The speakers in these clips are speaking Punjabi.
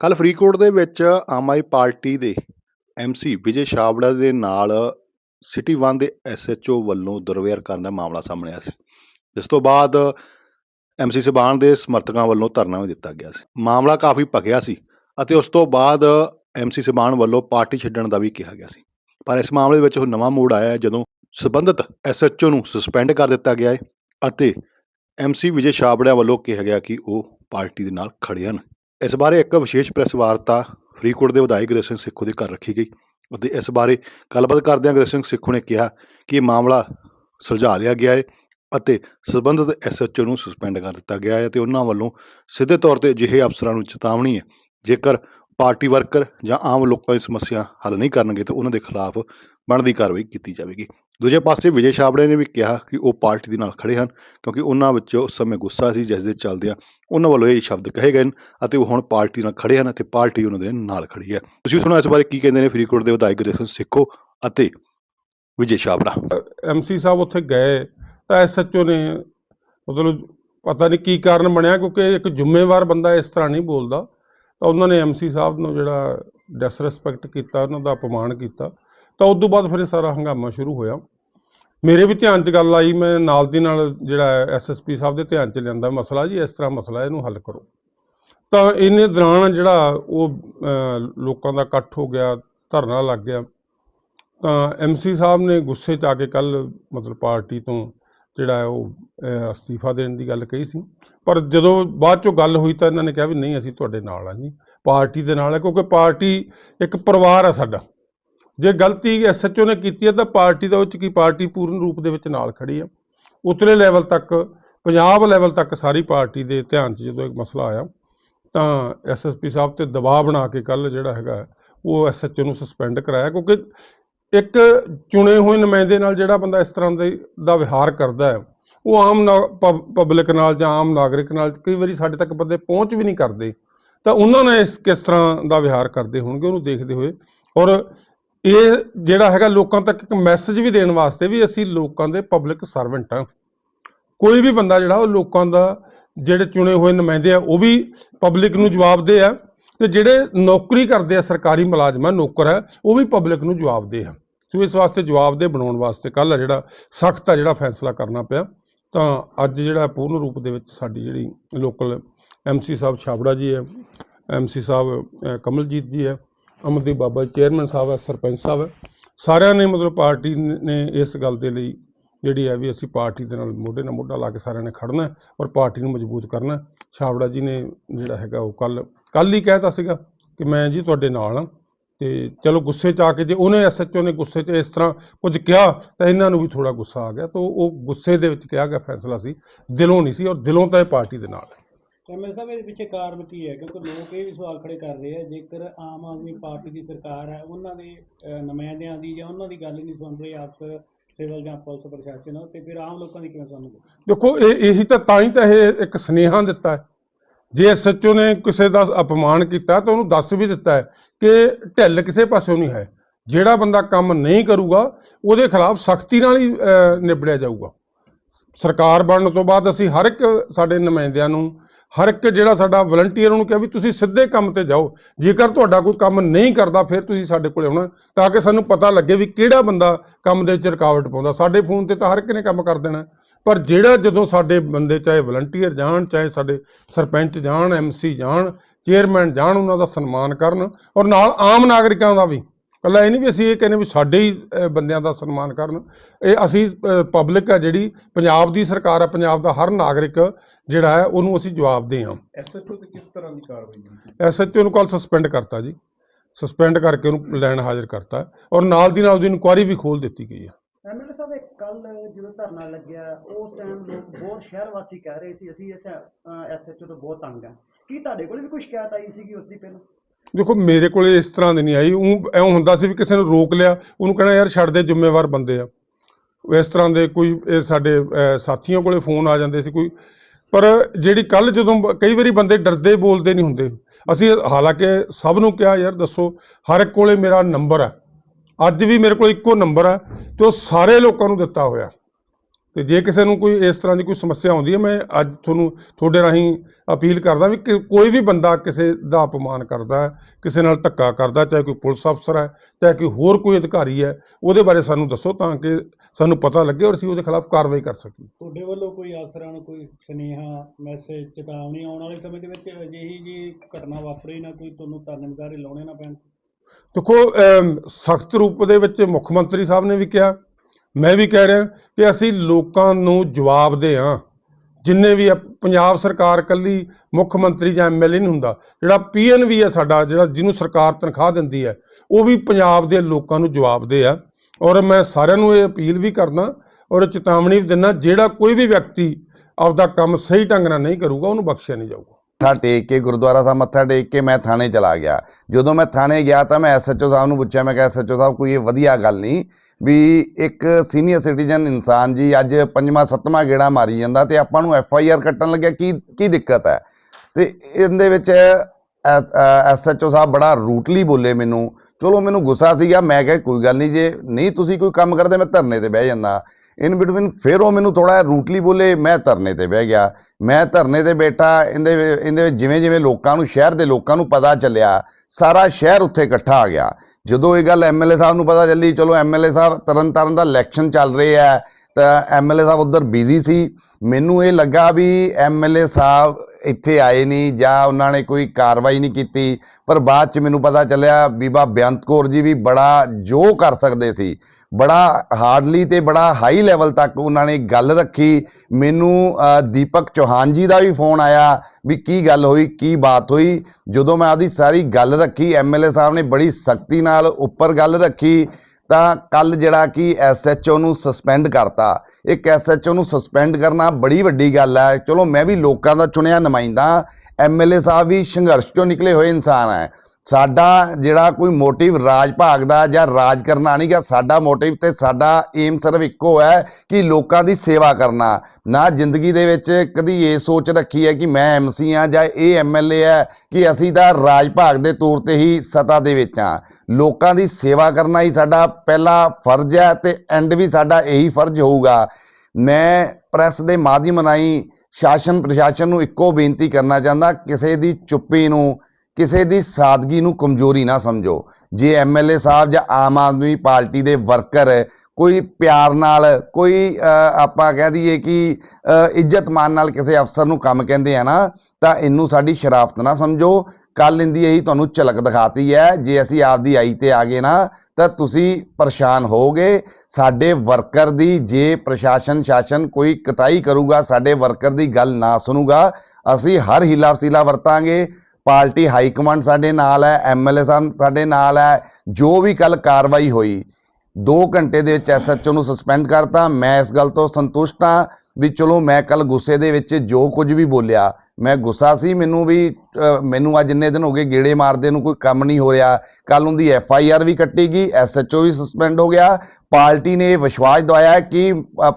ਕੱਲ ਫਰੀਦਕੋਟ ਦੇ ਵਿੱਚ ਆਮ ਆਦਮੀ ਪਾਰਟੀ ਦੇ ਐਮਸੀ ਵਿਜੇ ਛਾਬੜਾ ਦੇ ਨਾਲ ਸਿਟੀ 1 ਦੇ ਐਸਐਚਓ ਵੱਲੋਂ ਦੁਰਵਿਹਾਰ ਕਰਨ ਦਾ ਮਾਮਲਾ ਸਾਹਮਣੇ ਆਇਆ ਸੀ। ਜਿਸ ਤੋਂ ਬਾਅਦ ਐਮਸੀ ਸਬਾਨ ਦੇ ਸਮਰਥਕਾਂ ਵੱਲੋਂ ਧਰਨਾ ਵੀ ਦਿੱਤਾ ਗਿਆ ਸੀ। ਮਾਮਲਾ ਕਾਫੀ ਭਖਿਆ ਸੀ ਅਤੇ ਉਸ ਤੋਂ ਬਾਅਦ ਐਮਸੀ ਸਬਾਨ ਵੱਲੋਂ ਪਾਰਟੀ ਛੱਡਣ ਦਾ ਵੀ ਕਿਹਾ ਗਿਆ ਸੀ। ਪਰ ਇਸ ਮਾਮਲੇ ਵਿੱਚ ਉਹ ਨਵਾਂ ਮੋੜ ਆਇਆ ਹੈ ਜਦੋਂ ਸਬੰਧਤ ਐਸਐਚਓ ਨੂੰ ਸਸਪੈਂਡ ਕਰ ਦਿੱਤਾ ਗਿਆ ਹੈ ਅਤੇ ਐਮਸੀ ਵਿਜੇ ਛਾਬੜਾ ਵੱਲੋਂ ਕਿਹਾ ਗਿਆ ਕਿ ਉਹ ਪਾਰਟੀ ਦੇ ਨਾਲ ਖੜੇ ਹਨ। ਇਸ ਬਾਰੇ ਇੱਕ ਵਿਸ਼ੇਸ਼ ਪ੍ਰੈਸ ਵਾਰਤਾ ਫਰੀਦਕੋਟ ਦੇ ਵਿਧਾਇਕ ਗੁਰਦੇਵ ਸਿੰਘ ਸਿੱਖੂ ਦੇ ਘਰ ਰੱਖੀ ਗਈ ਅਤੇ ਇਸ ਬਾਰੇ ਗੱਲਬਾਤ ਕਰਦਿਆਂ ਗੁਰਦੇਵ ਸਿੰਘ ਸਿੱਖੂ ਨੇ ਕਿਹਾ ਕਿ ਇਹ ਮਾਮਲਾ ਸੁਲਝਾ ਲਿਆ ਗਿਆ ਹੈ ਅਤੇ ਸਬੰਧਤ ਐਸਐਚਓ ਨੂੰ ਸਸਪੈਂਡ ਕਰ ਦਿੱਤਾ ਗਿਆ ਹੈ ਤੇ ਉਹਨਾਂ ਵੱਲੋਂ ਸਿੱਧੇ ਤੌਰ ਤੇ ਅਜਿਹੇ ਅਫਸਰਾਂ ਨੂੰ ਚੇਤਾਵਨੀ ਹੈ। ਜੇਕਰ ਪਾਰਟੀ ਵਰਕਰ ਜਾਂ ਆਮ ਲੋਕਾਂ ਦੀ ਸਮੱਸਿਆ ਹੱਲ ਨਹੀਂ ਕਰਨਗੇ ਤਾਂ ਉਹਨਾਂ ਦੇ ਖਿਲਾਫ ਬਣਦੀ ਕਾਰਵਾਈ ਕੀਤੀ ਜਾਵੇਗੀ। ਦੂਜੇ ਪਾਸੇ ਵਿਜੇ ਛਾਬੜੇ ਨੇ ਵੀ ਕਿਹਾ ਕਿ ਉਹ ਪਾਰਟੀ ਦੇ ਨਾਲ ਖੜੇ ਹਨ ਕਿਉਂਕਿ ਉਹਨਾਂ ਵਿੱਚ ਉਸ ਸਮੇਂ ਗੁੱਸਾ ਸੀ ਜਿਸ ਦੇ ਚੱਲਦਿਆਂ ਉਹਨਾਂ ਵੱਲੋਂ ਇਹ ਸ਼ਬਦ ਕਹੇ ਗਏ ਹਨ ਅਤੇ ਉਹ ਹੁਣ ਪਾਰਟੀ ਨਾਲ ਖੜੇ ਹਨ ਅਤੇ ਪਾਰਟੀ ਉਹਨਾਂ ਦੇ ਨਾਲ ਖੜੀ ਹੈ। ਤੁਸੀਂ ਸੁਣੋ ਇਸ ਬਾਰੇ ਕੀ ਕਹਿੰਦੇ ਨੇ ਫਰੀਦਕੋਟ ਦੇ ਵਿਧਾਇਕ ਗੁਰਦੇਵ ਸਿੱਖੋ ਅਤੇ ਵਿਜੇ ਛਾਬੜਾ। ਐਮਸੀ ਸਾਹਿਬ ਉੱਥੇ ਗਏ ਤਾਂ ਐਸਐਚਓ ਨੇ ਮਤਲਬ ਪਤਾ ਨਹੀਂ ਕੀ ਕਾਰਨ ਬਣਿਆ ਕਿਉਂਕਿ ਇੱਕ ਜ਼ਿੰਮੇਵਾਰ ਬੰਦਾ ਇਸ ਤਰ੍ਹਾਂ ਨਹੀਂ ਬੋਲਦਾ ਤਾਂ ਉਹਨਾਂ ਨੇ ਐਮਸੀ ਸਾਹਿਬ ਨੂੰ ਜਿਹੜਾ ਡਿਸਰੈਸਪੈਕਟ ਕੀਤਾ, ਉਹਨਾਂ ਦਾ ਅਪਮਾਨ ਕੀਤਾ। ਤਾਂ ਉਸ ਤੋਂ ਬਾਅਦ ਫਿਰ ਇਹ ਸਾਰਾ ਹੰਗਾਮਾ ਸ਼ੁਰੂ ਹੋਇਆ। ਮੇਰੇ ਵੀ ਧਿਆਨ 'ਚ ਗੱਲ ਆਈ, ਮੈਂ ਨਾਲ ਦੀ ਨਾਲ ਜਿਹੜਾ ਐਸਐਸਪੀ ਸਾਹਿਬ ਦੇ ਧਿਆਨ 'ਚ ਲਿਆਂਦਾ ਮਸਲਾ ਜੀ, ਇਸ ਤਰ੍ਹਾਂ ਮਸਲਾ ਇਹਨੂੰ ਹੱਲ ਕਰੋ। ਤਾਂ ਇਹਨੇ ਦੌਰਾਨ ਜਿਹੜਾ ਉਹ ਲੋਕਾਂ ਦਾ ਇਕੱਠ ਹੋ ਗਿਆ, ਧਰਨਾ ਲੱਗ ਗਿਆ। ਤਾਂ ਐਮਸੀ ਸਾਹਿਬ ਨੇ ਗੁੱਸੇ 'ਚ ਆ ਕੇ ਕੱਲ ਮਤਲਬ ਪਾਰਟੀ ਤੋਂ ਜਿਹੜਾ ਉਹ ਅਸਤੀਫਾ ਦੇਣ ਦੀ ਗੱਲ ਕਹੀ ਸੀ। ਪਰ ਜਦੋਂ ਬਾਅਦ ਚੋਂ ਗੱਲ ਹੋਈ ਤਾਂ ਇਹਨਾਂ ਨੇ ਕਿਹਾ ਵੀ ਨਹੀਂ, ਅਸੀਂ ਤੁਹਾਡੇ ਨਾਲ ਆ ਜੀ, ਪਾਰਟੀ ਦੇ ਨਾਲ ਹੈ, ਕਿਉਂਕਿ ਪਾਰਟੀ ਇੱਕ ਪਰਿਵਾਰ ਆ ਸਾਡਾ। ਜੇ ਗਲਤੀ ਐਸਐਚਓ ਨੇ ਕੀਤੀ ਹੈ, ਤਾਂ ਪਾਰਟੀ ਦਾ ਉਹ 'ਚ ਕੀ, ਪਾਰਟੀ ਪੂਰਨ ਰੂਪ ਦੇ ਵਿੱਚ ਨਾਲ ਖੜੀ ਆ ਉਤਲੇ ਲੈਵਲ ਤੱਕ, ਪੰਜਾਬ ਲੈਵਲ ਤੱਕ ਸਾਰੀ ਪਾਰਟੀ ਦੇ ਧਿਆਨ 'ਚ ਜਦੋਂ ਇੱਕ ਮਸਲਾ ਆਇਆ, ਤਾਂ ਐਸਐਸਪੀ ਸਾਹਿਬ ਤੇ ਦਬਾਅ ਬਣਾ ਕੇ ਕੱਲ ਜਿਹੜਾ ਹੈਗਾ, ਉਹ ਐਸਐਚਓ ਨੂੰ ਸਸਪੈਂਡ ਕਰਾਇਆ, ਕਿਉਂਕਿ ਇੱਕ ਚੁਣੇ ਹੋਏ ਨੁਮਾਇੰਦੇ ਨਾਲ ਜਿਹੜਾ ਬੰਦਾ ਇਸ ਤਰ੍ਹਾਂ ਦੇ, ਦਾ ਵਿਹਾਰ ਕਰਦਾ ਹੈ, ਉਹ ਆਮ ਪਬਲਿਕ ਨਾਲ ਜਾਂ ਆਮ ਨਾਗਰਿਕ ਨਾਲ ਕਈ ਵਾਰੀ ਸਾਡੇ ਤੱਕ ਬੰਦੇ ਪਹੁੰਚ ਵੀ ਨਹੀਂ ਕਰਦੇ। ਤਾਂ ਉਹਨਾਂ ਨੇ ਇਸ ਕਿਸ ਤਰ੍ਹਾਂ ਦਾ ਵਿਹਾਰ ਕਰਦੇ ਹੋਣਗੇ, ਉਹਨੂੰ ਦੇਖਦੇ ਹੋਏ, ਔਰ ਇਹ ਜਿਹੜਾ ਹੈਗਾ ਲੋਕਾਂ ਤੱਕ ਇੱਕ ਮੈਸੇਜ ਵੀ ਦੇਣ ਵਾਸਤੇ ਵੀ ਅਸੀਂ ਲੋਕਾਂ ਦੇ ਪਬਲਿਕ ਸਰਵੈਂਟ ਹਾਂ। ਕੋਈ ਵੀ ਬੰਦਾ ਜਿਹੜਾ ਉਹ ਲੋਕਾਂ ਦਾ ਜਿਹੜੇ ਚੁਣੇ ਹੋਏ ਨੁਮਾਇੰਦੇ ਆ, ਉਹ ਵੀ ਪਬਲਿਕ ਨੂੰ ਜਵਾਬਦੇ ਆ ਤੇ ਜਿਹੜੇ ਨੌਕਰੀ ਕਰਦੇ ਆ, ਸਰਕਾਰੀ ਮੁਲਾਜ਼ਮਾਂ ਨੌਕਰ ਹੈ ਉਹ ਵੀ ਪਬਲਿਕ ਨੂੰ ਜਵਾਬਦੇ ਆ। ਸੋ ਇਸ ਵਾਸਤੇ ਜਵਾਬਦੇ ਬਣਾਉਣ ਵਾਸਤੇ ਕੱਲ ਆ ਜਿਹੜਾ ਸਖਤ ਆ ਜਿਹੜਾ ਫੈਸਲਾ ਕਰਨਾ ਪਿਆ, ਤਾਂ ਅੱਜ ਜਿਹੜਾ ਪੂਰਨ ਰੂਪ ਦੇ ਵਿੱਚ ਸਾਡੀ ਜਿਹੜੀ ਲੋਕਲ ਐਮਸੀ ਸਾਹਿਬ ਛਾਬੜਾ ਜੀ ਹੈ ਐਮਸੀ ਸਾਹਿਬ ਕਮਲਜੀਤ ਜੀ ਹੈ ਅਮਰਦੀਪ ਬਾਬਾ ਜੀ, ਚੇਅਰਮੈਨ ਸਾਹਿਬ ਹੈ, ਸਰਪੰਚ ਸਾਹਿਬ ਹੈ। ਸਾਰਿਆਂ ਨੇ ਮਤਲਬ ਪਾਰਟੀ ਨੇ ਇਸ ਗੱਲ ਦੇ ਲਈ ਜਿਹੜੀ ਹੈ ਵੀ ਅਸੀਂ ਪਾਰਟੀ ਦੇ ਨਾਲ ਮੋਢੇ ਨਾਲ ਮੋਢਾ ਲਾ ਕੇ ਸਾਰਿਆਂ ਨੇ ਖੜਨਾ ਔਰ ਪਾਰਟੀ ਨੂੰ ਮਜ਼ਬੂਤ ਕਰਨਾ ਛਾਵੜਾ ਜੀ ਨੇ ਜਿਹੜਾ ਹੈਗਾ ਉਹ ਕੱਲ ਕੱਲ ਹੀ ਕਹਿਤਾ ਸੀਗਾ ਕਿ ਮੈਂ ਜੀ ਤੁਹਾਡੇ ਨਾਲ ਹਾਂ ਤੇ ਚਲੋ ਗੁੱਸੇ 'ਚ ਆ ਕੇ ਜੇ ਉਹਨੇ ਐਸਐਚਓ ਨੇ ਗੁੱਸੇ 'ਚ ਇਸ ਤਰ੍ਹਾਂ ਕੁਝ ਕਿਹਾ ਤਾਂ ਇਹਨਾਂ ਨੂੰ ਵੀ ਥੋੜਾ ਗੁੱਸਾ ਆ ਗਿਆ। ਤਾਂ ਉਹ ਗੁੱਸੇ ਦੇ ਵਿੱਚ ਕਿਹਾ ਗਿਆ, ਫੈਸਲਾ ਸੀ। ਦਿਲੋਂ ਨਹੀਂ ਸੀ ਔਰ ਦਿਲੋਂ ਤਾਂ ਇਹ ਪਾਰਟੀ ਦੇ ਨਾਲ ਹੈ। ਐਮਐਲ ਸਾਹਿਬ ਇਹਦੇ ਪਿੱਛੇ ਕਾਰਨ ਕੀ ਹੈ? ਕਿਉਂਕਿ ਲੋਕ ਇਹ ਵੀ ਸਵਾਲ ਖੜੇ ਕਰ ਰਹੇ ਆ ਜੇਕਰ ਆਮ ਆਦਮੀ ਪਾਰਟੀ ਦੀ ਸਰਕਾਰ ਹੈ ਉਹਨਾਂ ਦੇ ਅਹ, ਦੀ ਜਾਂ ਉਹਨਾਂ ਦੀ ਗੱਲ ਨਹੀਂ ਸੁਣ ਰਹੀ ਅਫਸਰ ਸਿਵਲ ਜਾਂ ਪੁਲਿਸ ਪ੍ਰਸ਼ਾਸਨ ਤੇ ਫਿਰ ਆਮ ਲੋਕਾਂ ਦੀ ਕਿਵੇਂ ਸੁਣਨਗੇ? ਦੇਖੋ ਇਹ ਇਹੀ ਤਾਂ ਤਾਂ ਹੀ ਤਾਂ ਇਹ ਇੱਕ ਸਨੇਹਾ ਦਿੱਤਾ ਹੈ। ਜੇ ਐਸਐਚਓ ਨੇ ਕਿਸੇ ਦਾ ਅਪਮਾਨ ਕੀਤਾ ਤਾਂ ਉਹਨੂੰ ਦੱਸ ਵੀ ਦਿੱਤਾ ਹੈ ਕਿ ਢਿੱਲ ਕਿਸੇ ਪਾਸਿਓਂ ਨਹੀਂ ਹੈ। ਜਿਹੜਾ ਬੰਦਾ ਕੰਮ ਨਹੀਂ ਕਰੂਗਾ ਉਹਦੇ ਖਿਲਾਫ ਸਖਤੀ ਨਾਲ ਹੀ ਅਹ, ਨਿਬੜਿਆ ਜਾਊਗਾ। ਸਰਕਾਰ ਬਣਨ ਤੋਂ ਬਾਅਦ ਅਸੀਂ ਹਰ ਇੱਕ ਸਾਡੇ ਨੁਮਾਇੰਦਿਆਂ ਨੂੰ ਹਰ ਇੱਕ ਜਿਹੜਾ ਸਾਡਾ ਵਲੰਟੀਅਰ ਉਹਨੂੰ ਕਿਹਾ ਵੀ ਤੁਸੀਂ ਸਿੱਧੇ ਕੰਮ ਤੇ ਜਾਓ, ਜੇਕਰ ਤੁਹਾਡਾ ਕੋਈ ਕੰਮ ਨਹੀਂ ਕਰਦਾ, ਫਿਰ ਤੁਸੀਂ ਸਾਡੇ ਕੋਲੇ ਆਉਣਾ, ਤਾਂ ਕਿ ਸਾਨੂੰ ਪਤਾ ਲੱਗੇ ਵੀ ਕਿਹੜਾ ਬੰਦਾ ਕੰਮ ਦੇ ਵਿੱਚ ਰੁਕਾਵਟ ਪਾਉਂਦਾ। ਸਾਡੇ ਫੋਨ ਤੇ ਤਾਂ ਹਰ ਇੱਕ ਨੇ ਕੰਮ ਕਰ ਦੇਣਾ। ਪਰ ਜਿਹੜਾ ਜਦੋਂ ਸਾਡੇ ਬੰਦੇ ਚਾਹੇ ਵਲੰਟੀਅਰ ਜਾਣ, ਚਾਹੇ ਸਾਡੇ ਸਰਪੰਚ ਜਾਣ ਐਮਸੀ ਜਾਣ ਚੇਅਰਮੈਨ ਜਾਣ, ਉਹਨਾਂ ਦਾ ਸਨਮਾਨ ਕਰਨ, ਔਰ ਨਾਲ ਆਮ ਨਾਗਰਿਕਾਂ ਦਾ ਵੀ ਕੱਲਾ ਇਹ ਨਹੀਂ ਵੀ ਅਸੀਂ ਇਹ ਕਹਿੰਦੇ ਵੀ ਸਾਡੇ ਹੀ ਅਹ, ਬੰਦਿਆਂ ਦਾ ਸਨਮਾਨ ਕਰਨ। ਇਹ ਅਸੀਂ ਪਬਲਿਕ ਆ ਜਿਹੜੀ ਪੰਜਾਬ ਦੀ ਸਰਕਾਰ ਆ ਪੰਜਾਬ ਦਾ ਹਰ ਨਾਗਰਿਕ ਜਿਹੜਾ ਹੈ ਉਹਨੂੰ ਅਸੀਂ ਜਵਾਬਦੇ ਹਾਂ। ਐਸਐਚਓ ਤੇ ਕਿਸ ਤਰ੍ਹਾਂ ਦੀ ਕਾਰਵਾਈ ਹੋਈ? ਐਸਐਚਓ ਨੂੰ ਕੱਲ ਸਸਪੈਂਡ ਕਰਤਾ ਜੀ। ਸਸਪੈਂਡ ਕਰਕੇ ਉਹਨੂੰ ਲੈਣ ਹਾਜ਼ਰ ਕਰਤਾ। ਔਰ ਨਾਲ ਦੀ ਨਾਲ ਉਹਦੀ ਇਨਕੁਆਇਰੀ ਵੀ ਖੋਲ ਦਿੱਤੀ ਗਈ ਹੈ ਐਮਐਲਏ ਸਾਹਿਬ ਇੱਕ ਕੱਲ ਜਦੋਂ ਧਰਨਾ ਲੱਗਿਆ ਉਸ ਟਾਈਮ ਲੋਕ ਬਹੁਤ ਸ਼ਹਿਰ ਵਾਸੀ ਕਹਿ ਰਹੇ ਸੀ ਅਸੀਂ ਇਸ ਐਸਐਚਓ ਤੋਂ ਬਹੁਤ ਤੰਗ ਆ। ਕੀ ਤੁਹਾਡੇ ਕੋਲ ਵੀ ਕੋਈ ਸ਼ਿਕਾਇਤ ਆਈ ਸੀਗੀ ਉਸ ਦੀ ਪਹਿਲਾਂ? ਦੇਖੋ, ਮੇਰੇ ਕੋਲੇ ਇਸ ਤਰ੍ਹਾਂ ਦੀ ਨਹੀਂ ਆਈ। ਉਹ ਐਂ ਹੁੰਦਾ ਸੀ ਵੀ ਕਿਸੇ ਨੂੰ ਰੋਕ ਲਿਆ, ਉਹਨੂੰ ਕਹਿਣਾ, ਯਾਰ, ਛੱਡ ਦੇ, ਜ਼ਿੰਮੇਵਾਰ ਬੰਦੇ ਆ। ਇਸ ਤਰ੍ਹਾਂ ਦੇ ਕੋਈ, ਇਹ ਸਾਡੇ ਸਾਥੀਆਂ ਕੋਲੇ ਫੋਨ ਆ ਜਾਂਦੇ ਸੀ ਕੋਈ। ਪਰ ਜਿਹੜੀ ਕੱਲ ਜਦੋਂ ਕਈ ਵਾਰੀ ਬੰਦੇ ਡਰਦੇ ਬੋਲਦੇ ਨਹੀਂ ਹੁੰਦੇ। ਅਸੀਂ ਹਾਲਾਂਕਿ ਸਭ ਨੂੰ ਕਿਹਾ, ਯਾਰ, ਦੱਸੋ, ਹਰ ਇੱਕ ਕੋਲੇ ਮੇਰਾ ਨੰਬਰ ਹੈ ਅੱਜ ਵੀ ਮੇਰੇ ਕੋਲ ਇੱਕੋ ਨੰਬਰ ਹੈ ਤੇ ਉਹ ਸਾਰੇ ਲੋਕਾਂ ਨੂੰ ਦਿੱਤਾ ਹੋਇਆ। ਤੇ ਜੇ ਕਿਸੇ ਨੂੰ ਕੋਈ ਇਸ ਤਰ੍ਹਾਂ ਦੀ ਕੋਈ ਸਮੱਸਿਆ ਆਉਂਦੀ ਹੈ ਮੈਂ ਅੱਜ ਤੁਹਾਨੂੰ ਤੁਹਾਡੇ ਰਾਹੀਂ ਅਪੀਲ ਕਰਦਾ ਵੀ ਕਿ ਕੋਈ ਵੀ ਬੰਦਾ ਕਿਸੇ ਦਾ ਅਪਮਾਨ ਕਰਦਾ ਹੈ ਕਿਸੇ ਨਾਲ ਧੱਕਾ ਕਰਦਾ ਚਾਹੇ ਕੋਈ ਪੁਲਿਸ ਅਫਸਰ ਹੈ ਚਾਹੇ ਕੋਈ ਹੋਰ ਕੋਈ ਅਧਿਕਾਰੀ ਹੈ ਉਹਦੇ ਬਾਰੇ ਸਾਨੂੰ ਦੱਸੋ ਤਾਂ ਕਿ ਸਾਨੂੰ ਪਤਾ ਲੱਗੇ ਔਰ ਅਸੀਂ ਉਹਦੇ ਖਿਲਾਫ ਕਾਰਵਾਈ ਕਰ ਸਕੀਏ। ਤੁਹਾਡੇ ਵੱਲੋਂ ਕੋਈ ਅਫਸਰਾਂ ਨੂੰ ਕੋਈ ਸੁਨੇਹਾ ਮੈਸੇਜ ਚੇਤਾਵਨੀ ਆਉਣ ਵਾਲੇ ਸਮੇਂ ਦੇ ਵਿੱਚ ਅਜਿਹੀ ਜੀ ਘਟਨਾ ਵਾਪਰੇ ਨਾ ਕੋਈ ਤੁਹਾਨੂੰ ਮੁਜ਼ਾਹਰੇ ਲਾਉਣੇ ਨਾ ਪੈਣ? ਦੇਖੋ ਸਖਤ ਰੂਪ ਦੇ ਵਿੱਚ ਮੁੱਖ ਮੰਤਰੀ ਸਾਹਿਬ ਨੇ ਵੀ ਕਿਹਾ ਮੈਂ ਵੀ ਕਹਿ ਰਿਹਾ ਕਿ ਅਸੀਂ ਲੋਕਾਂ ਨੂੰ ਜਵਾਬ ਦੇ ਹਾਂ। ਜਿੰਨੇ ਵੀ ਆ, ਪੰਜਾਬ ਸਰਕਾਰ ਕੱਲੀ ਮੁੱਖ ਮੰਤਰੀ ਜਾਂ ਐਮਐਲਏ ਨਹੀਂ ਹੁੰਦਾ ਜਿਹੜਾ ਪੀਐਨ ਵੀ ਹੈ ਸਾਡਾ ਜਿਹੜਾ ਜਿਹਨੂੰ ਸਰਕਾਰ ਤਨਖਾਹ ਦਿੰਦੀ ਹੈ ਉਹ ਵੀ ਪੰਜਾਬ ਦੇ ਲੋਕਾਂ ਨੂੰ ਜਵਾਬ ਦੇ ਆ। ਔਰ ਮੈਂ ਸਾਰਿਆਂ ਨੂੰ ਇਹ ਅਪੀਲ ਵੀ ਕਰਦਾ ਔਰ ਚੇਤਾਵਨੀ ਵੀ ਦਿੰਦਾ ਜਿਹੜਾ ਕੋਈ ਵੀ ਵਿਅਕਤੀ ਆਪਦਾ ਕੰਮ ਸਹੀ ਢੰਗ ਨਾਲ ਨਹੀਂ ਕਰੂਗਾ ਉਹਨੂੰ ਬਖਸ਼ਿਆ ਨਹੀਂ ਜਾਊਗਾ। ਮੱਥਾ ਟੇਕ ਕੇ ਗੁਰਦੁਆਰਾ ਸਾਹਿਬ ਮੱਥਾ ਟੇਕ ਕੇ ਮੈਂ ਥਾਣੇ ਚਲਾ ਗਿਆ। ਜਦੋਂ ਮੈਂ ਥਾਣੇ ਗਿਆ ਤਾਂ ਮੈਂ ਐਸਐਚਓ ਸਾਹਿਬ ਨੂੰ ਪੁੱਛਿਆ ਮੈਂ ਕਿਹਾ ਐਸਐਚਓ ਸਾਹਿਬ ਕੋਈ ਇਹ ਵਧੀਆ ਗੱਲ ਨਹੀਂ। ਵੀ ਇੱਕ ਸੀਨੀਅਰ ਸਿਟੀਜ਼ਨ ਇਨਸਾਨ ਜੀ ਅੱਜ ਪੰਜਵਾਂ, ਸੱਤਵਾਂ ਗੇੜਾ ਮਾਰੀ ਜਾਂਦਾ ਤੇ ਆਪਾਂ ਨੂੰ ਐਫ ਆਈ ਆਰ ਕੱਟਣ ਲੱਗਿਆ, ਕੀ ਕੀ ਦਿੱਕਤ ਹੈ? ਤੇ ਇਹਦੇ ਵਿੱਚ ਐਸ ਐਚ ਓ ਸਾਹਿਬ ਬੜਾ ਰੂਟਲੀ ਬੋਲੇ ਮੈਨੂੰ। ਚਲੋ ਮੈਨੂੰ ਗੁੱਸਾ ਸੀਗਾ, ਮੈਂ ਕਿਹਾ ਕੋਈ ਗੱਲ ਨਹੀਂ, ਜੇ ਨਹੀਂ ਤੁਸੀਂ ਕੋਈ ਕੰਮ ਕਰਦੇ, ਮੈਂ ਧਰਨੇ ਤੇ ਬਹਿ ਜਾਂਦਾ। ਇਨ ਬਿਟਵੀਨ ਫਿਰ ਉਹ ਮੈਨੂੰ ਥੋੜਾ ਰੂਟਲੀ ਬੋਲੇ, ਮੈਂ ਧਰਨੇ ਤੇ ਬਹਿ ਗਿਆ। ਮੈਂ ਧਰਨੇ ਤੇ ਬੈਠਾ, ਇਹਦੇ ਇਹਦੇ ਜਿਵੇਂ ਜਿਵੇਂ ਲੋਕਾਂ ਨੂੰ, ਸ਼ਹਿਰ ਦੇ ਲੋਕਾਂ ਨੂੰ ਪਤਾ ਚੱਲਿਆ, ਸਾਰਾ ਸ਼ਹਿਰ ਉੱਥੇ ਇਕੱਠਾ ਆ ਗਿਆ। ਜਦੋਂ ਇਹ ਗੱਲ ਐਮਐਲਏ ਸਾਹਿਬ ਨੂੰ ਪਤਾ ਚੱਲੀ, ਚਲੋ ਐਮਐਲਏ ਸਾਹਿਬ ਤਰਨ ਤਾਰਨ ਦਾ ਇਲੈਕਸ਼ਨ ਚੱਲ ਰਿਹਾ ਹੈ ਤਾਂ ਐਮਐਲਏ ਸਾਹਿਬ ਉਧਰ ਬਿਜ਼ੀ ਸੀ। ਮੈਨੂੰ ਇਹ ਲੱਗਾ ਵੀ ਐਮਐਲਏ ਸਾਹਿਬ ਇੱਥੇ ਆਏ ਨਹੀਂ ਜਾਂ ਉਹਨਾਂ ਨੇ ਕੋਈ ਕਾਰਵਾਈ ਨਹੀਂ ਕੀਤੀ, ਪਰ ਬਾਅਦ ਚ ਮੈਨੂੰ ਪਤਾ ਚੱਲਿਆ ਬੀਬਾ ਬੇਅੰਤ ਕੌਰ ਜੀ ਵੀ ਬੜਾ ਜੋ ਕਰ ਸਕਦੇ ਸੀ। ਬੜਾ ਹਾਰਡਲੀ ਤੇ ਬੜਾ ਹਾਈ ਲੈਵਲ ਤੱਕ ਉਹਨਾਂ ਨੇ ਗੱਲ ਰੱਖੀ। ਮੈਨੂੰ ਦੀਪਕ ਚੌਹਾਨ ਜੀ ਦਾ ਵੀ ਫੋਨ ਆਇਆ ਵੀ ਕੀ ਗੱਲ ਹੋਈ, ਕੀ ਬਾਤ ਹੋਈ। ਜਦੋਂ ਮੈਂ ਆਦੀ ਸਾਰੀ ਗੱਲ ਰੱਖੀ ਐਮਐਲਏ ਸਾਹਿਬ ਨੇ ਬੜੀ ਸਖਤੀ ਨਾਲ ਉੱਪਰ ਗੱਲ ਰੱਖੀ, ਤਾਂ ਕੱਲ ਜਿਹੜਾ ਕਿ ਐਸਐਚਓ ਨੂੰ ਸਸਪੈਂਡ ਕਰਤਾ। ਇੱਕ ਐਸਐਚਓ ਨੂੰ ਸਸਪੈਂਡ ਕਰਨਾ ਬੜੀ ਵੱਡੀ ਗੱਲ ਹੈ। ਚਲੋ ਮੈਂ ਵੀ ਲੋਕਾਂ ਦਾ ਚੁਣਿਆ ਨੁਮਾਇੰਦਾ। ਐਮਐਲਏ ਸਾਹਿਬ ਵੀ ਸੰਘਰਸ਼ ਚੋਂ ਨਿਕਲੇ ਹੋਏ ਇਨਸਾਨ ਹੈ। ਸਾਡਾ ਜਿਹੜਾ ਕੋਈ ਮੋਟਿਵ ਰਾਜ ਭਾਗ ਦਾ ਜਾਂ ਰਾਜ ਕਰਨਾ ਨਹੀਂ ਗਾ, ਸਾਡਾ ਮੋਟਿਵ ਤੇ ਸਾਡਾ ਏਮ ਸਿਰਫ ਇੱਕੋ ਹੈ ਕਿ ਲੋਕਾਂ ਦੀ ਸੇਵਾ ਕਰਨਾ। ਨਾ ਜ਼ਿੰਦਗੀ ਦੇ ਵਿੱਚ ਕਦੀ ਇਹ ਸੋਚ ਰੱਖੀ ਹੈ ਕਿ ਮੈਂ ਐਮਸੀ ਆ ਜਾਂ ਇਹ ਐਮਐਲਏ ਹੈ ਕਿ ਅਸੀਂ ਤਾਂ ਰਾਜ ਭਾਗ ਦੇ ਤੌਰ ਤੇ ਹੀ ਸਤਾ ਦੇ ਵਿੱਚ ਆ ਲੋਕਾਂ ਦੀ ਸੇਵਾ ਕਰਨਾ ਹੀ ਸਾਡਾ ਪਹਿਲਾ ਫਰਜ਼ ਹੈ ਤੇ ਐਂਡ ਵੀ ਸਾਡਾ ਇਹੀ ਫਰਜ਼ ਹੋਊਗਾ। ਮੈਂ ਪ੍ਰੈਸ ਦੇ ਮਾਧਿਅਮ ਰਾਹੀਂ ਸ਼ਾਸਨ ਪ੍ਰਸ਼ਾਸਨ ਨੂੰ ਇੱਕੋ ਬੇਨਤੀ ਕਰਨਾ ਚਾਹੁੰਦਾ, ਕਿਸੇ ਦੀ ਚੁੱਪੀ ਨੂੰ ਕਿਸੇ ਦੀ ਸਾਦਗੀ ਨੂੰ ਕਮਜ਼ੋਰੀ ਨਾ ਸਮਝੋ। ਜੇ ਐਮਐਲਏ ਸਾਹਿਬ ਜਾਂ ਆਮ ਆਦਮੀ ਪਾਰਟੀ ਦੇ ਵਰਕਰ ਕੋਈ ਪਿਆਰ ਨਾਲ, ਕੋਈ ਆਪਾਂ ਕਹਿ ਦਈਏ ਕਿ ਇੱਜ਼ਤ ਮਾਨ ਨਾਲ ਕਿਸੇ ਅਫਸਰ ਨੂੰ ਕੰਮ ਕਹਿੰਦੇ ਆ ਨਾ, ਤਾਂ ਇਹਨੂੰ ਸਾਡੀ ਸ਼ਰਾਫਤ ਨਾ ਸਮਝੋ। ਕੱਲ ਇੰਦੀ ਇਹੀ ਤੁਹਾਨੂੰ ਝਲਕ ਦਿਖਾਤੀ ਹੈ। ਜੇ ਅਸੀਂ ਆਪਦੀ ਆਈ ਤੇ ਆ ਗਏ ਨਾ, ਤਾਂ ਤੁਸੀਂ ਪਰੇਸ਼ਾਨ ਹੋਗੇ ਸਾਡੇ ਵਰਕਰ ਦੀ ਜੇ ਪ੍ਰਸ਼ਾਸਨ, ਸ਼ਾਸਨ ਕੋਈ ਕਤਾਈ ਕਰੂਗਾ, ਸਾਡੇ ਵਰਕਰ ਦੀ ਗੱਲ ਨਾ ਸੁਣੂਗਾ, ਅਸੀਂ ਹਰ ਹੀਲਾ ਵਸੀਲਾ ਵਰਤਾਂਗੇ। ਪਾਰਟੀ ਹਾਈ ਕਮਾਂਡ ਸਾਡੇ ਨਾਲ ਹੈ ਐਮਐਲਏ ਸਾਹਿਬ ਸਾਡੇ ਨਾਲ ਹੈ, ਜੋ ਵੀ ਕੱਲ ਕਾਰਵਾਈ ਹੋਈ 2 ਘੰਟੇ ਦੇ ਵਿੱਚ ਐਸਐਚਓ ਨੂੰ ਸਸਪੈਂਡ ਕਰਤਾ। ਮੈਂ ਇਸ ਗੱਲ ਤੋਂ ਸੰਤੁਸ਼ਟ ਹਾਂ ਵੀ ਚਲੋ ਮੈਂ ਕੱਲ ਗੁੱਸੇ ਦੇ ਵਿੱਚ ਜੋ ਕੁਝ ਵੀ ਬੋਲਿਆ, ਮੈਂ ਗੁੱਸਾ ਸੀ, ਮੈਨੂੰ ਵੀ ਮੈਨੂੰ ਅੱਜ ਇੰਨੇ ਦਿਨ ਹੋ ਗਏ ਗੇੜੇ ਮਾਰਦੇ ਨੂੰ ਕੋਈ ਕੰਮ ਨਹੀਂ ਹੋ ਰਿਹਾ। ਕੱਲ ਉਹਦੀ ਐਫ ਆਈ ਆਰ ਵੀ ਕੱਟੀ ਗਈ ਐਸਐਚਓ ਵੀ ਸਸਪੈਂਡ ਹੋ ਗਿਆ। ਪਾਰਟੀ ਨੇ ਇਹ ਵਿਸ਼ਵਾਸ ਦਵਾਇਆ ਕਿ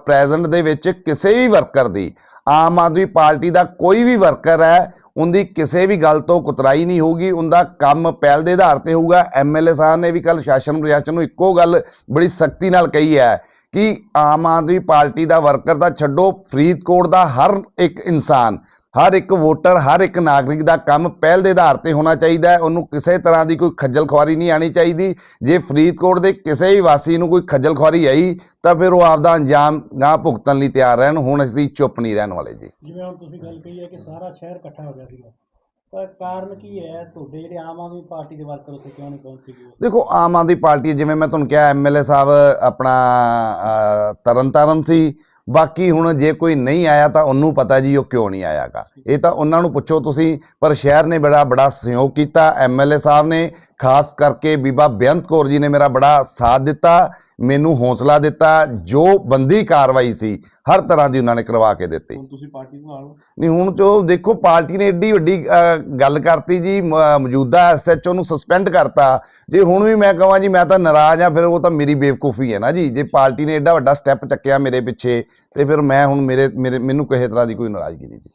ਪ੍ਰੈਜ਼ੈਂਟ ਦੇ ਵਿੱਚ ਕਿਸੇ ਵੀ ਵਰਕਰ ਦੀ, ਆਮ ਆਦਮੀ ਪਾਰਟੀ ਦਾ ਕੋਈ ਵੀ ਵਰਕਰ ਹੈ ਉਹਦੀ ਕਿਸੇ ਵੀ ਗੱਲ ਤੋਂ ਕੁਤਰਾਈ ਨਹੀਂ ਹੋਊਗੀ, ਉਹਦਾ ਕੰਮ ਪਹਿਲ ਦੇ ਆਧਾਰ ਤੇ ਹੋਊਗਾ। ਐਮਐਲਏ ਸਾਹਿਬ ਨੇ ਵੀ ਕੱਲ ਸ਼ਾਸਨ ਪ੍ਰਸ਼ਾਸਨ ਨੂੰ ਇੱਕੋ ਗੱਲ ਬੜੀ ਸਖਤੀ ਨਾਲ ਕਹੀ ਹੈ ਕਿ ਆਮ ਆਦਮੀ ਪਾਰਟੀ ਦਾ ਵਰਕਰ ਤਾਂ ਛੱਡੋ, ਫਰੀਦਕੋਟ ਦਾ ਹਰ ਇੱਕ ਇਨਸਾਨ। ਹਰ ਇੱਕ ਵੋਟਰ ਹਰ ਇੱਕ ਨਾਗਰਿਕ ਦਾ ਕੰਮ ਪਹਿਲ ਦੇ ਆਧਾਰ ਤੇ ਹੋਣਾ ਚਾਹੀਦਾ ਹੈ। ਉਹਨੂੰ ਕਿਸੇ ਤਰ੍ਹਾਂ ਦੀ ਕੋਈ ਖੱਜਲ ਖੁਆਰੀ ਨਹੀਂ ਆਣੀ ਚਾਹੀਦੀ। ਜੇ ਫਰੀਦਕੋਟ ਦੇ ਕਿਸੇ ਵੀ ਵਾਸੀ ਨੂੰ ਕੋਈ ਖੱਜਲ ਖੁਆਰੀ ਆਈ ਤਾਂ ਫਿਰ ਉਹ ਆਪਦਾ ਅੰਜਾਮ ਗਾਂ ਭੁਗਤਣ ਲਈ ਤਿਆਰ ਰਹਿਣ। ਹੁਣ ਅਸੀਂ ਚੁੱਪ ਨਹੀਂ ਰਹਿਣ ਵਾਲੇ ਜੀ। ਜਿਵੇਂ ਹੁਣ ਤੁਸੀਂ ਗੱਲ ਕਹੀ ਹੈ ਕਿ ਸਾਰਾ ਸ਼ਹਿਰ ਇਕੱਠਾ ਹੋ ਗਿਆ ਸੀਗਾ। ਤਾਂ ਕਾਰਨ ਕੀ ਹੈ? ਤੁਹਾਡੇ ਜਿਹੜੇ ਆਮ ਆਦਮੀ ਪਾਰਟੀ ਦੇ ਵਰਕਰ ਉੱਥੇ ਕਿਉਂ ਨਹੀਂ ਪਹੁੰਚੇ ਦੇਖੋ ਆਮ ਆਦਮੀ ਪਾਰਟੀ ਜਿਵੇਂ ਮੈਂ ਤੁਹਾਨੂੰ ਕਿਹਾ ਐਮਐਲਏ ਸਾਹਿਬ ਆਪਣਾ ਤਰਨਤਾਰਨ ਸੀ। ਬਾਕੀ ਹੁਣ ਜੇ ਕੋਈ ਨਹੀਂ ਆਇਆ ਤਾਂ ਉਹਨੂੰ ਪਤਾ ਜੀ ਉਹ ਕਿਉਂ ਨਹੀਂ ਆਇਆਗਾ। ਇਹ ਤਾਂ ਉਹਨਾਂ ਨੂੰ ਪੁੱਛੋ ਤੁਸੀਂ, ਪਰ ਸ਼ਹਿਰ ਨੇ ਬੜਾ ਬੜਾ ਸਹਿਯੋਗ ਕੀਤਾ ਐਮਐਲਏ ਸਾਹਿਬ ਨੇ ਖਾਸ ਕਰਕੇ ਬੀਬਾ ਬੇਅੰਤ ਕੌਰ ਜੀ ਨੇ ਮੇਰਾ ਬੜਾ ਸਾਥ ਦਿੱਤਾ ਮੈਨੂੰ ਹੌਸਲਾ ਦਿੱਤਾ ਜੋ ਬੰਦੀ ਕਾਰਵਾਈ ਸੀ ਹਰ ਤਰ੍ਹਾਂ ਦੀ ਉਹਨਾਂ ਨੇ ਕਰਵਾ ਕੇ ਦਿੱਤੀ। ਹੁਣ ਤੁਸੀਂ ਪਾਰਟੀ ਨੂੰ ਨਾਲ ਹੋ ਨਹੀਂ ਹੁਣ ਜੋ ਦੇਖੋ ਪਾਰਟੀ ਨੇ ਏਡੀ ਵੱਡੀ ਗੱਲ ਕਰਤੀ ਜੀ ਮ- ਮੌਜੂਦਾ ਐਸਐਚਓ ਨੂੰ ਸਸਪੈਂਡ ਕਰਤਾ। ਜੇ ਹੁਣ ਵੀ ਮੈਂ ਕਹਾਂ ਜੀ ਮੈਂ ਤਾਂ ਨਾਰਾਜ਼ ਆ ਫਿਰ ਉਹ ਤਾਂ ਮੇਰੀ ਬੇਵਕੂਫੀ ਹੈ ਨਾ ਜੀ। ਜੇ ਪਾਰਟੀ ਨੇ ਏਡਾ ਵੱਡਾ ਸਟੈਪ ਚੱਕਿਆ ਮੇਰੇ ਪਿੱਛੇ ਤੇ ਫਿਰ ਮੈਂ ਹੁਣ ਮੇਰੇ ਮੇਰੇ ਮੈਨੂੰ ਕਿਸੇ ਤਰ੍ਹਾਂ ਦੀ ਕੋਈ ਨਾਰਾਜ਼ਗੀ ਨਹੀਂ ਜੀ।